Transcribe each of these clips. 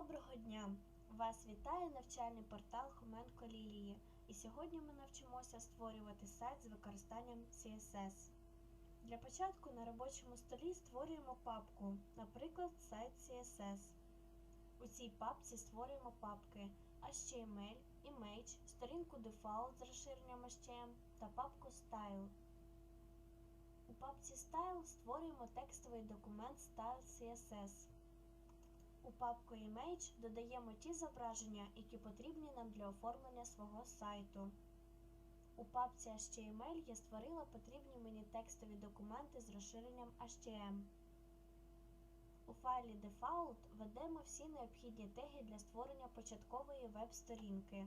Доброго дня! Вас вітає навчальний портал Хоменко Лілії. І сьогодні ми навчимося створювати сайт з використанням CSS. Для початку на робочому столі створюємо папку, наприклад, сайт CSS. У цій папці створюємо папки HTML, Image, сторінку Default з розширенням HTML та папку Style. У папці Style створюємо текстовий документ Style CSS. У папку Image додаємо ті зображення, які потрібні нам для оформлення свого сайту. У папці HTML я створила потрібні мені текстові документи з розширенням HTML. У файлі Default введемо всі необхідні теги для створення початкової веб-сторінки.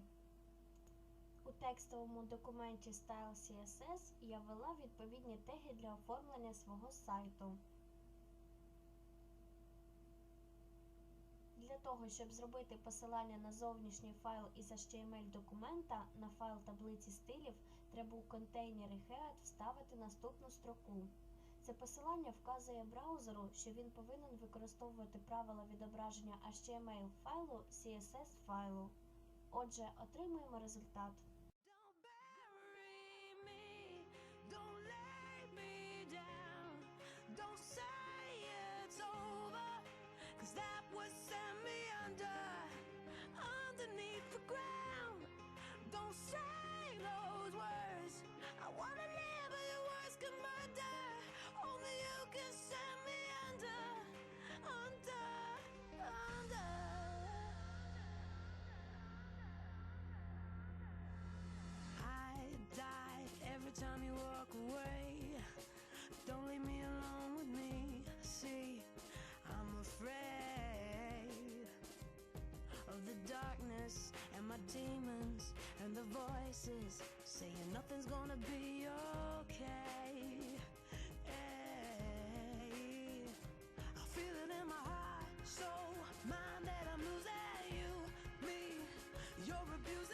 У текстовому документі Style CSS я ввела відповідні теги для оформлення свого сайту. Того, щоб зробити посилання на зовнішній файл із HTML документа на файл таблиці стилів, треба у контейнері head вставити наступну строку. Це посилання вказує браузеру, що він повинен використовувати правила відображення HTML файлу CSS файлу. Отже, отримуємо результат. time you walk away, don't leave me alone with me. See, I'm afraid of the darkness and my demons and the voices saying nothing's gonna be okay. I feel it in my heart, so mind that I'm losing you, me, you're abusing.